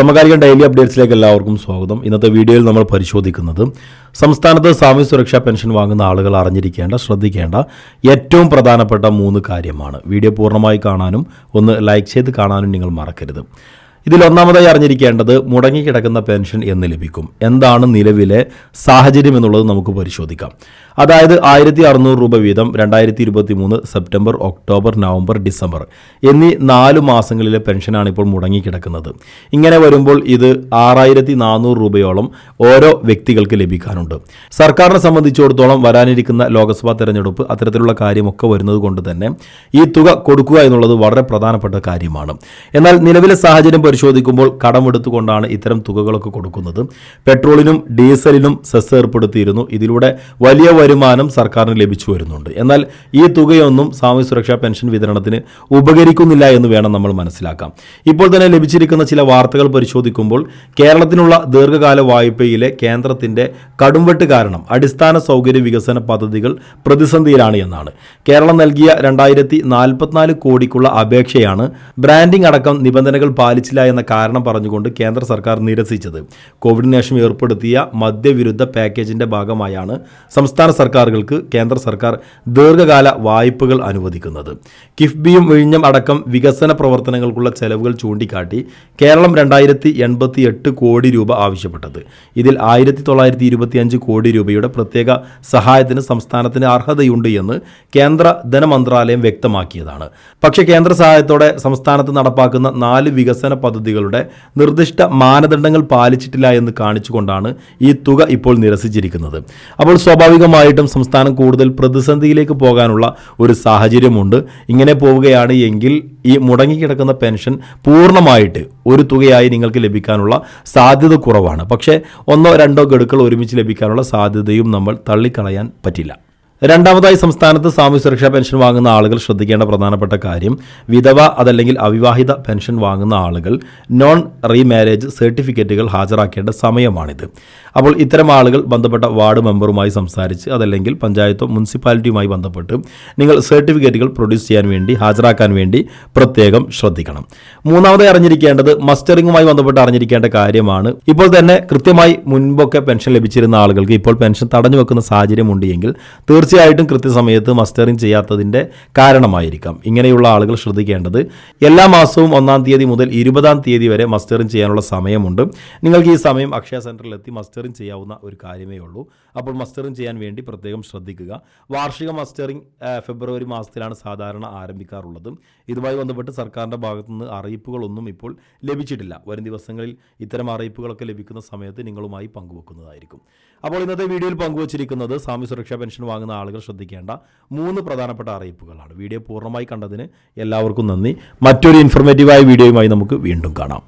സമകാലിക ഡെയിലി അപ്ഡേറ്റ്സിലേക്ക് എല്ലാവർക്കും സ്വാഗതം. ഇന്നത്തെ വീഡിയോയിൽ നമ്മൾ പരിശോധിക്കുന്നത് സംസ്ഥാനത്ത് സാമൂഹ്യ സുരക്ഷാ പെൻഷൻ വാങ്ങുന്ന ആളുകൾ അറിഞ്ഞിരിക്കേണ്ട ശ്രദ്ധിക്കേണ്ട ഏറ്റവും പ്രധാനപ്പെട്ട മൂന്ന് കാര്യമാണ്. വീഡിയോ പൂർണമായി കാണാനും ഒന്ന് ലൈക്ക് ചെയ്ത് കാണാനും നിങ്ങൾ മറക്കരുത്. ഇതിൽ ഒന്നാമതായി അറിഞ്ഞിരിക്കേണ്ടത് മുടങ്ങിക്കിടക്കുന്ന പെൻഷൻ എന്ന് ലഭിക്കും. എന്താണ് നിലവിലെ സാഹചര്യം എന്നുള്ളത് നമുക്ക് പരിശോധിക്കാം. അതായത് ആയിരത്തി അറുന്നൂറ് രൂപ വീതം രണ്ടായിരത്തി ഇരുപത്തി മൂന്ന് സെപ്റ്റംബർ ഒക്ടോബർ നവംബർ ഡിസംബർ എന്നീ നാല് മാസങ്ങളിലെ പെൻഷനാണ് ഇപ്പോൾ മുടങ്ങിക്കിടക്കുന്നത്. ഇങ്ങനെ വരുമ്പോൾ ഇത് ആറായിരത്തി നാനൂറ് രൂപയോളം ഓരോ വ്യക്തികൾക്ക് ലഭിക്കാനുണ്ട്. സർക്കാരിനെ സംബന്ധിച്ചിടത്തോളം വരാനിരിക്കുന്ന ലോക്സഭാ തെരഞ്ഞെടുപ്പ് അത്തരത്തിലുള്ള കാര്യമൊക്കെ വരുന്നത് കൊണ്ട് തന്നെ ഈ തുക കൊടുക്കുക എന്നുള്ളത് വളരെ പ്രധാനപ്പെട്ട കാര്യമാണ്. എന്നാൽ നിലവിലെ സാഹചര്യം പരിശോധിക്കുമ്പോൾ കടമെടുത്തുകൊണ്ടാണ് ഇത്തരം തുകകളൊക്കെ കൊടുക്കുന്നത്. പെട്രോളിനും ഡീസലിനും സെസ് ഏർപ്പെടുത്തിയിരുന്നു. ഇതിലൂടെ വലിയ വരുമാനം സർക്കാരിന് ലഭിച്ചു വരുന്നുണ്ട്. എന്നാൽ ഈ തുകയൊന്നും സാമൂഹ്യ സുരക്ഷാ പെൻഷൻ വിതരണത്തിന് ഉപകരിക്കുന്നില്ല എന്ന് വേണം നമ്മൾ മനസ്സിലാക്കാം. ഇപ്പോൾ തന്നെ ലഭിച്ചിരിക്കുന്ന ചില വാർത്തകൾ പരിശോധിക്കുമ്പോൾ കേരളത്തിനുള്ള ദീർഘകാല വായ്പയിലെ കേന്ദ്രത്തിന്റെ കടുംവെട്ട് കാരണം അടിസ്ഥാന സൗകര്യ വികസന പദ്ധതികൾ പ്രതിസന്ധിയിലാണ് എന്നാണ്. കേരളം നൽകിയ രണ്ടായിരത്തി നാൽപ്പത്തിനാല് കോടിക്കുള്ള അപേക്ഷയാണ് ബ്രാൻഡിംഗ് അടക്കം നിബന്ധനകൾ പാലിച്ചില്ല എന്ന കാരണം പറഞ്ഞുകൊണ്ട് കേന്ദ്ര സർക്കാർ നിരസിച്ചത്. കോവിഡിന് ഏർപ്പെടുത്തിയ മദ്യവിരുദ്ധ പാക്കേജിന്റെ ഭാഗമായാണ് സംസ്ഥാന സർക്കാരുകൾക്ക് കേന്ദ്ര സർക്കാർ ദീർഘകാല വായ്പകൾ അനുവദിക്കുന്നത്. കിഫ്ബിയും വിഴിഞ്ഞം അടക്കം വികസന പ്രവർത്തനങ്ങൾക്കുള്ള ചെലവുകൾ ചൂണ്ടിക്കാട്ടി കേരളം രണ്ടായിരത്തി എൺപത്തി എട്ട് കോടി രൂപ ആവശ്യപ്പെട്ടത്. ഇതിൽ ആയിരത്തി തൊള്ളായിരത്തി ഇരുപത്തിയഞ്ച് കോടി രൂപയുടെ പ്രത്യേക സഹായത്തിന് സംസ്ഥാനത്തിന് അർഹതയുണ്ട് എന്ന് കേന്ദ്ര ധനമന്ത്രാലയം വ്യക്തമാക്കിയതാണ്. പക്ഷേ കേന്ദ്ര സഹായത്തോടെ സംസ്ഥാനത്ത് നടപ്പാക്കുന്ന നാല് വികസന പദ്ധതികളുടെ നിർദ്ദിഷ്ട മാനദണ്ഡങ്ങൾ പാലിച്ചിട്ടില്ല എന്ന് കാണിച്ചുകൊണ്ടാണ് ഈ തുക ഇപ്പോൾ നിരസിച്ചിരിക്കുന്നത്. അപ്പോൾ സ്വാഭാവികമായിട്ടും സംസ്ഥാനം കൂടുതൽ പ്രതിസന്ധിയിലേക്ക് പോകാനുള്ള ഒരു സാഹചര്യമുണ്ട്. ഇങ്ങനെ പോവുകയാണ് എങ്കിൽ ഈ മുടങ്ങിക്കിടക്കുന്ന പെൻഷൻ പൂർണമായിട്ട് ഒരു തുകയായി നിങ്ങൾക്ക് ലഭിക്കാനുള്ള സാധ്യത കുറവാണ്. പക്ഷേ ഒന്നോ രണ്ടോ ഗഡുക്കൾ ഒരുമിച്ച് ലഭിക്കാനുള്ള സാധ്യതയും നമ്മൾ തള്ളിക്കളയാൻ പറ്റില്ല. രണ്ടാമതായി സംസ്ഥാനത്ത് സാമൂഹ്യ സുരക്ഷാ പെൻഷൻ വാങ്ങുന്ന ആളുകൾ ശ്രദ്ധിക്കേണ്ട പ്രധാനപ്പെട്ട കാര്യം വിധവ അതല്ലെങ്കിൽ അവിവാഹിത പെൻഷൻ വാങ്ങുന്ന ആളുകൾ നോൺ റീമാരേജ് സർട്ടിഫിക്കറ്റുകൾ ഹാജരാക്കേണ്ട സമയമാണിത്. അപ്പോൾ ഇത്തരം ആളുകൾ ബന്ധപ്പെട്ട വാർഡ് മെമ്പറുമായി സംസാരിച്ച് അതല്ലെങ്കിൽ പഞ്ചായത്തോ മുനിസിപ്പാലിറ്റിയുമായി ബന്ധപ്പെട്ട് നിങ്ങൾ സർട്ടിഫിക്കറ്റുകൾ പ്രൊഡ്യൂസ് ചെയ്യാൻ വേണ്ടി ഹാജരാക്കാൻ വേണ്ടി പ്രത്യേകം ശ്രദ്ധിക്കണം. മൂന്നാമതായി അറിഞ്ഞിരിക്കേണ്ടത് മസ്റ്ററിങ്ങുമായി ബന്ധപ്പെട്ട് അറിഞ്ഞിരിക്കേണ്ട കാര്യമാണ്. ഇപ്പോൾ തന്നെ കൃത്യമായി മുൻപൊക്കെ പെൻഷൻ ലഭിച്ചിരുന്ന ആളുകൾക്ക് ഇപ്പോൾ പെൻഷൻ തടഞ്ഞു വെക്കുന്ന സാഹചര്യമുണ്ട് എങ്കിൽ തീർച്ചയായിട്ടും കൃത്യസമയത്ത് മസ്റ്ററിംഗ് ചെയ്യാത്തതിന്റെ കാരണമായിരിക്കാം. ഇങ്ങനെയുള്ള ആളുകൾ ശ്രദ്ധിക്കേണ്ടത് എല്ലാ മാസവും ഒന്നാം തീയതി മുതൽ ഇരുപതാം തീയതി വരെ മസ്റ്ററിംഗ് ചെയ്യാനുള്ള സമയമുണ്ട്. നിങ്ങൾക്ക് ഈ സമയം അക്ഷയ സെന്ററിൽ എത്തി മസ്റ്ററിംഗ് ചെയ്യാവുന്ന ഒരു കാര്യമേ ഉള്ളൂ. അപ്പോൾ മസ്റ്ററിംഗ് ചെയ്യാൻ വേണ്ടി പ്രത്യേകം ശ്രദ്ധിക്കുക. വാർഷിക മസ്റ്ററിംഗ് ഫെബ്രുവരി മാസത്തിലാണ് സാധാരണ ആരംഭിക്കാറുള്ളത്. ഇതുമായി ബന്ധപ്പെട്ട് സർക്കാരിന്റെ ഭാഗത്തുനിന്ന് അറിയിപ്പുകളൊന്നും ഇപ്പോൾ ലഭിച്ചിട്ടില്ല. വരും ദിവസങ്ങളിൽ ഇത്തരം അറിയിപ്പുകളൊക്കെ ലഭിക്കുന്ന സമയത്ത് നിങ്ങളുമായി പങ്കുവെക്കുന്നതായിരിക്കും. അപ്പോൾ ഇന്നത്തെ വീഡിയോയിൽ പങ്കുവച്ചിരിക്കുന്നത് സ്വാമി സുരക്ഷാ പെൻഷൻ വാങ്ങുന്ന ആളുകൾ ശ്രദ്ധിക്കേണ്ട മൂന്ന് പ്രധാനപ്പെട്ട അറിയിപ്പുകളാണ്. വീഡിയോ പൂർണമായി കണ്ടതിന് എല്ലാവർക്കും നന്ദി. മറ്റൊരു ഇൻഫോർമേറ്റീവായ വീഡിയോയുമായി നമുക്ക് വീണ്ടും കാണാം.